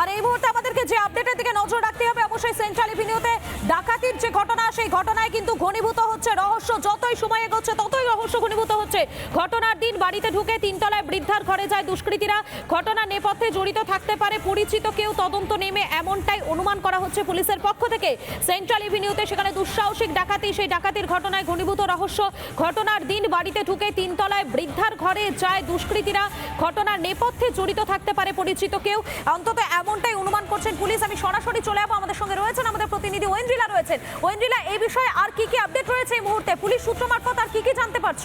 আর এই মুহূর্তে আমাদেরকে যে আপডেটের দিকে নজর রাখতে হবে, অবশ্যই সেন্ট্রাল এভিনিউতে ডাকাতির যে ঘটনা, সেই ঘটনায় কিন্তু ঘনীভূত হচ্ছে রহস্য। যতই সময় এগোচ্ছে, ততই রহস্য ঘনীভূত হচ্ছে। ঘটনার দিন বাড়িতে ঢুকে তিনতলায় বৃদ্ধার ঘরে যায় দুষ্কৃতীরা। ঘটনার নেপথ্যে জড়িত থাকতে পারে পরিচিত কেউ, তদন্ত নেমে এমনটাই অনুমান করা হচ্ছে পুলিশের পক্ষ থেকে। সেন্ট্রাল এভিনিউতে সেখানে দুঃসাহসিক ডাকাতি, সেই ডাকাতির ঘটনায় ঘনীভূত রহস্য। ঘটনার দিন বাড়িতে ঢুকে তিনতলায় বৃদ্ধার ঘরে যায় দুষ্কৃতীরা। ঘটনার নেপথ্যে জড়িত থাকতে পারে পরিচিত কেউ। অন্তত এমনটাই অনুমান করছেন পুলিশ। আমি সরাসরি চলে যাব আমাদের সঙ্গে রয়েছেন আমাদের প্রতিনিধি ঐন্দ্রিলা রয়েছেন। ঐন্দ্রিলা এই বিষয়ে আর কি কি আপডেট রয়েছে এই মুহূর্তে? পুলিশ সূত্র মারফত আর কি কি জানতে পারছ?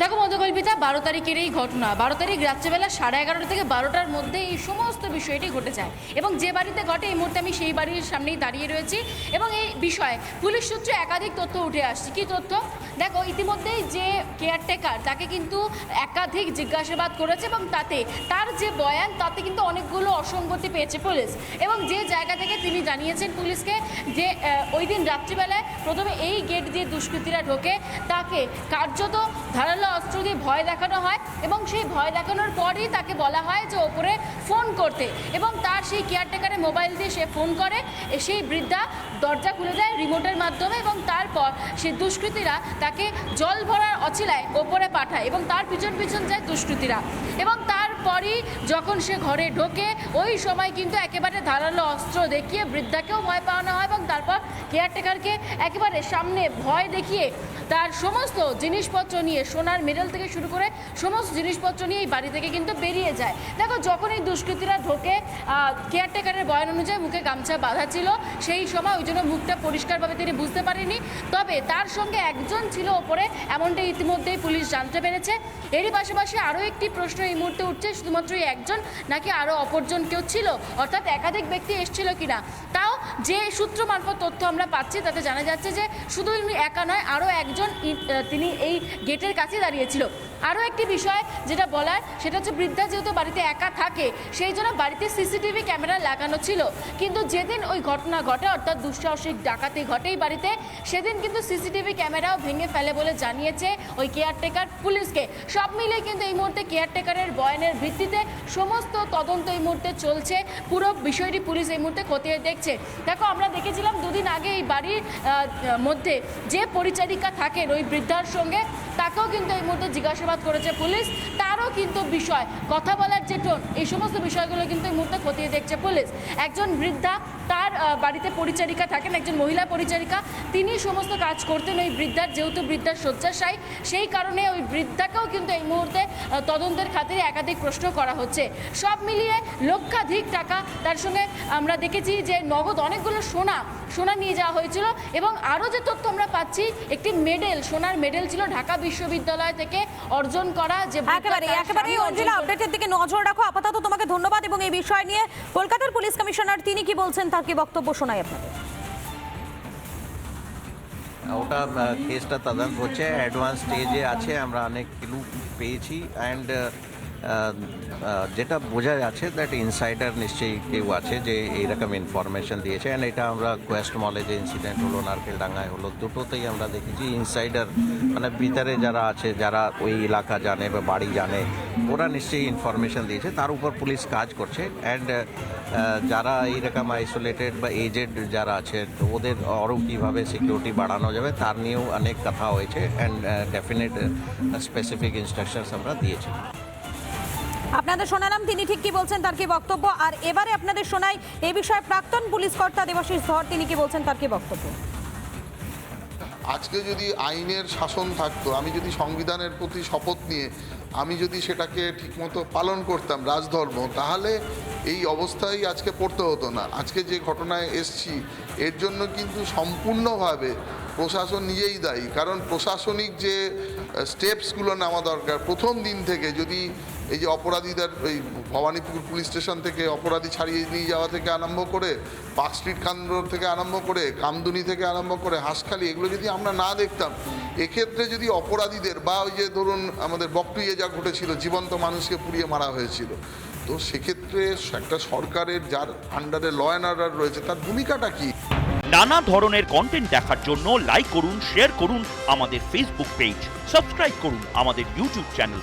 দেখো মধ্যকল্পিতা বারো তারিখের এই ঘটনা। বারো তারিখ রাত্রেবেলা সাড়ে এগারোটা থেকে বারোটার মধ্যে এই সমস্ত বিষয়টি ঘটে যায়। এবং যে বাড়িতে ঘটে, এই মুহূর্তে আমি সেই বাড়ির সামনেই দাঁড়িয়ে রয়েছি। এবং এই বিষয়ে পুলিশ সূত্রে একাধিক তথ্য উঠে আসছে। কি তথ্য? দেখো, ইতিমধ্যেই যে কেয়ারটেকার তাকে কিন্তু একাধিক জিজ্ঞাসাবাদ করেছে এবং তাতে তার যে বয়ান, তাতে কিন্তু অনেকগুলো অসঙ্গতি পেয়েছে পুলিশ। এবং যে জায়গা থেকে তিনি জানিয়েছেন পুলিশকে যে ওই দিন রাত্রিবেলায় প্রথমে এই গেট দিয়ে দুষ্কৃতীরা ঢোকে, তাকে কার্যত ধারালো অস্ত্র দিয়ে ভয় দেখানো হয় এবং সেই ভয় দেখানোর পরই তাকে বলা হয় যে ওপরে ফোন করতে। এবং তার সেই কেয়ারটেকারের মোবাইল দিয়ে সে ফোন করে সেই বৃদ্ধা দরজা খুলে দেয় রিমোটের মাধ্যমে এবং তারপর সেই দুষ্কৃতীরা তাকে জল ভরার অছিলায় ওপরে পাঠায় এবং তার পিছন পিছন যায় দুষ্কৃতীরা। এবং তারপরই যখন সে ঘরে ঢোকে, ওই সময় কিন্তু একেবারে ধারালো অস্ত্র দেখিয়ে বৃদ্ধাকেও ভয় পাওয়ানো হয় এবং তারপর কেয়ারটেকারকে একেবারে সামনে ভয় দেখিয়ে তার সমস্ত জিনিসপত্র নিয়ে সোনার মেডেল থেকে শুরু করে সমস্ত জিনিসপত্র নিয়ে এই বাড়ি থেকে কিন্তু বেরিয়ে যায়। দেখো যখন এই দুষ্কৃতীরা ঢোকে কেয়ারটেকারের বয়ান অনুযায়ী মুখে গামছা বাঁধা ছিল, সেই সময় ওই জন্য মুখটা পরিষ্কারভাবে তিনি বুঝতে পারেনি। তবে তার সঙ্গে একজন ছিল ওপরে এমনটা ইতিমধ্যেই পুলিশ জানতে পেরেছে। এরই পাশাপাশি আরও একটি প্রশ্ন এই মুহূর্তে উঠছে, শুধুমাত্র একজন নাকি আরও অপরজন কেউ ছিল? অর্থাৎ একাধিক ব্যক্তি এসেছিল কিনা? তাও যে সূত্র মারফত তথ্য আমরা পাচ্ছি, তাতে জানা যাচ্ছে যে শুধু ইনি একা নয় আরও একজন তিনি এই গেটের কাছে দাঁড়িয়েছিল। আরও একটি বিষয় যেটা বলার, সেটা হচ্ছে বৃদ্ধা যেহেতু বাড়িতে একা থাকে, সেই জন্য বাড়িতে সিসিটিভি ক্যামেরা লাগানো ছিল। কিন্তু যেদিন ওই ঘটনা ঘটে, অর্থাৎ দুঃসাহসিক ডাকাতি ঘটেই বাড়িতে, সেদিন কিন্তু সিসিটিভি ক্যামেরাও ভেঙে ফেলে বলে জানিয়েছে ওই কেয়ারটেকার পুলিশকে। সব মিলিয়ে কিন্তু এই মুহূর্তে কেয়ারটেকারের বয়ানের ভিত্তিতে সমস্ত তদন্ত এই মুহূর্তে চলছে। পুরো বিষয়টি পুলিশ এই মুহূর্তে খতিয়ে দেখছে। দেখো, আমরা দেখেছিলাম দুদিন আগে এই বাড়ির মধ্যে যে পরিচারিকা থাকেন ওই বৃদ্ধার সঙ্গে, তাকেও কিন্তু এই মুহূর্তে জিজ্ঞাসাবাদ করেছে পুলিশ। কিন্তু বিষয় কথা বলার যে টোন এই সমস্ত বিষয়গুলো কিন্তু এই মুহূর্তে খতিয়ে দেখছে পুলিশ। একজন বৃদ্ধা তার বাড়িতে পরিচারিকা থাকেন একজন মহিলা পরিচারিকা তিনি সমস্ত কাজ করতেন ওই বৃদ্ধার যেহেতু বৃদ্ধার শয্যাশায়ী সেই কারণে ওই বৃদ্ধাকেও কিন্তু এই মুহূর্তে তদন্তের খাতিরে একাধিক প্রশ্ন করা হচ্ছে। সব মিলিয়ে লক্ষাধিক টাকা তার সঙ্গে আমরা দেখেছি যে নগদ অনেকগুলো সোনা সোনা নিয়ে যাওয়া হয়েছিল এবং আরও যে তথ্য আমরা পাচ্ছি একটি মেডেল সোনার মেডেল ছিল ঢাকা বিশ্ববিদ্যালয় থেকে অর্জন করা যে বৃদ্ধা একেবারে তার একেবারে স্বামী অর্জন অঞ্জলা করে- আপডেটের দিকে নজর রাখো। আপাতত তোমাকে ধন্যবাদ এবং এই বিষয় নিয়ে কলকাতার পুলিশ কমিশনার তিনি কি বলছেন তার কি বক্তব্য শোনাই আপনাদের? ওটা কেসটা তদন্ত হচ্ছে অ্যাডভান্স স্টেজে আছে আমরা অনেক ক্লু পেয়েছি। অ্যান্ড যেটা বোঝা যাচ্ছে দ্যাট ইনসাইডার নিশ্চয়ই কেউ আছে যে এইরকম ইনফরমেশন দিয়েছে। অ্যান্ড এটা আমরা কোয়েস্ট মলে যে ইনসিডেন্ট হলো, নারকেলডাঙ্গায় হলো, দুটোতেই আমরা দেখেছি ইনসাইডার মানে ভিতরে যারা আছে, যারা ওই এলাকা জানে বা বাড়ি জানে, ওরা নিশ্চয়ই ইনফরমেশন দিয়েছে। তার উপর পুলিশ কাজ করছে। অ্যান্ড যারা এইরকম আইসোলেটেড বা এজেড যারা আছে ওদের আরও কীভাবে সিকিউরিটি বাড়ানো যাবে, তার নিয়েও অনেক কথা হয়েছে। অ্যান্ড ডেফিনেট স্পেসিফিক ইনস্ট্রাকশনস আমরা দিয়েছি। আপনাদের শোনালাম, তিনি ঠিক কি বলছেন, তার কি বক্তব্য? আর এবারে আপনাদের শোনাই এই বিষয়ে প্রাক্তন পুলিশ কর্তা দেবাশিস ধর, তিনি কি বলছেন, তার কি বক্তব্য? আজকে যদি আইনের শাসন থাকতো, আমি যদি সংবিধানের প্রতি শপথ নিয়ে, আমি যদি সেটাকে ঠিকমতো পালন করতাম রাজধর্ম, তাহলে এই অবস্থায় আজকে পড়তে হতো না। আজকে যে ঘটনায় এসছি, এর জন্য কিন্তু সম্পূর্ণভাবে প্রশাসন নিজেই দায়ী। কারণ প্রশাসনিক যে স্টেপসগুলো নেওয়া দরকার, প্রথম দিন থেকে যদি এই যে অপরাধীদের এই ভবানীপুর পুলিশ স্টেশন থেকে অপরাধী ছাড়িয়ে নিয়ে যাওয়া থেকে আরম্ভ করে, পার্ক স্ট্রিট খান থেকে আরম্ভ করে, কামদুনি থেকে আরম্ভ করে, হাঁসখালি, এগুলো যদি আমরা না দেখতাম, এক্ষেত্রে যদি অপরাধীদের বা ওই যে ধরুন আমাদের বকটুইয়ে যা ঘটেছিল, জীবন্ত মানুষকে পুড়িয়ে মারা হয়েছিল, তো সেক্ষেত্রে একটা সরকারের যার আন্ডারে ল অ্যান্ড অর্ডার রয়েছে, তার ভূমিকাটা কী? নানা ধরনের কন্টেন্ট দেখার জন্য লাইক করুন শেয়ার করুন আমাদের ফেসবুক পেজ সাবস্ক্রাইব করুন আমাদের ইউটিউব চ্যানেল